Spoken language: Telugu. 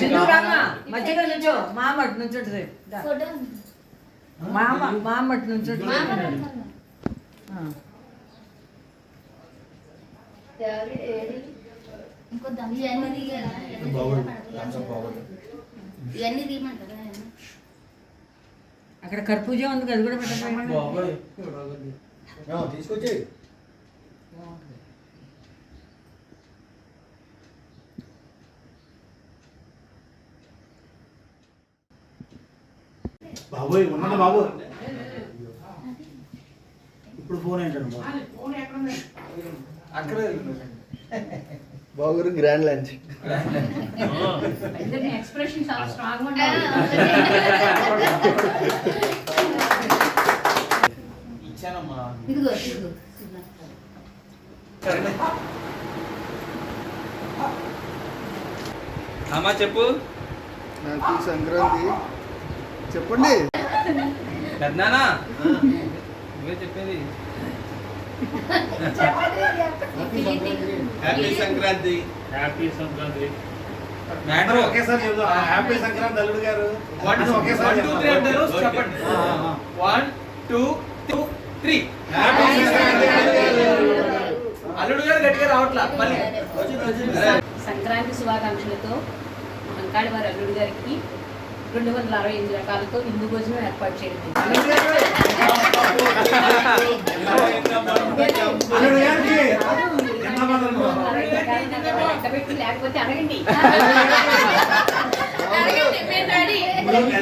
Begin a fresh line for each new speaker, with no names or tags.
సింధు రామా మధ్యలో నుంచో మా మట్టి నుంచుంటుంది దా.
ఫోటో
మా అమ్మ మా మట్టి నుంచుంటుంది ఆ.
ఎవరి ఏది ఇంకో దమ్ ఇవన్నీ దిగారా ఇవన్నీ తీయమంటారా
అక్కడ కర్పూజం ఉంది కదా, అది కూడా పెట్టండి
బాబాయ్
తీసుకొచ్చి
బాబోయ్ ఉన్నది బాబు? ఇప్పుడు ఫోన్ ఏంటండి బాబు.
అక్కడ
బాగురు గ్రాండ్ లంచ్
ఎక్స్ప్రెషన్ చాలా స్ట్రాంగ్
ఇచ్చానమ్మా.
ఇదిగో ఇదిగో.
అమ్మా చెప్పు.
నాకు సంక్రాంతి చెప్పండి.
పెద్దనానా? నువ్వే చెప్పేది. Happy Sankranti.
Happy Sankranti.
Matter
ఒకేసారి చెప్దాం హ్యాపీ సంక్రాంతి అల్లుడు గారు.
వన్ టూ
ఒకేసారి.
చెప్పండి. One two two three.
Happy Sankranti అల్లుడు గారు.
గట్టిగా రావట్లా. మళ్ళీ.
సంక్రాంతి శుభాకాంక్షలతో అంకాళి వారి అల్లుడు గారికి రెండు వందల అరవై ఎనిమిది రకాలతో హిందూ భోజనం ఏర్పాటు చేయడం లేకపోతే అడగండి
అడగండి,